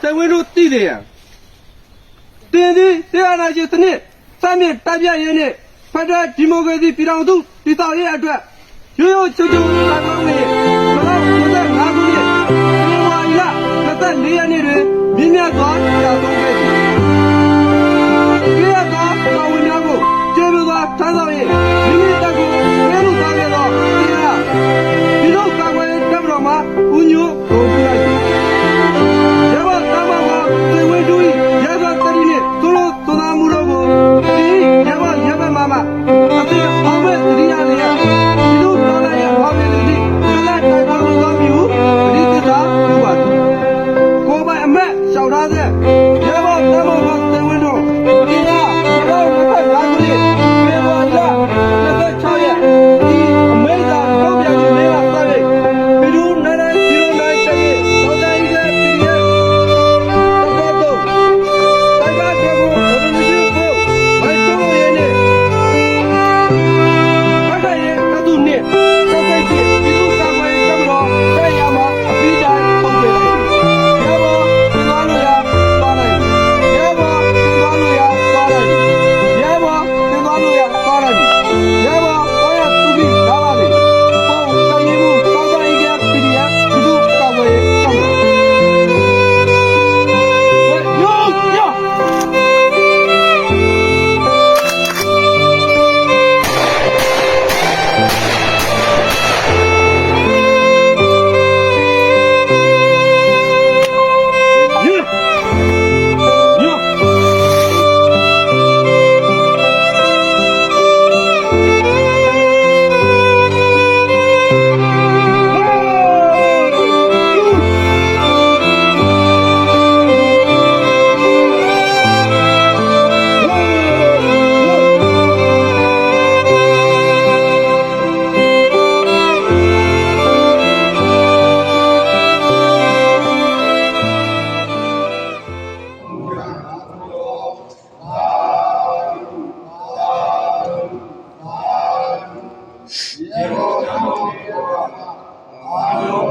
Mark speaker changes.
Speaker 1: စိတ်ဝင်လို့သိတယ်ရန်တင်သည်တရားနာရှင်စနစ်စမ်းမြင့်တပ်ပြရင်းနဲ့ဖက်ဒရယ်ဒီမိုကရေစီပြည်ထောင်စုတည်ထောင်ရေးအတွက်ရိုးရိုးချွတ်ချွတ်တိုက်ပွဲဝင်
Speaker 2: আলো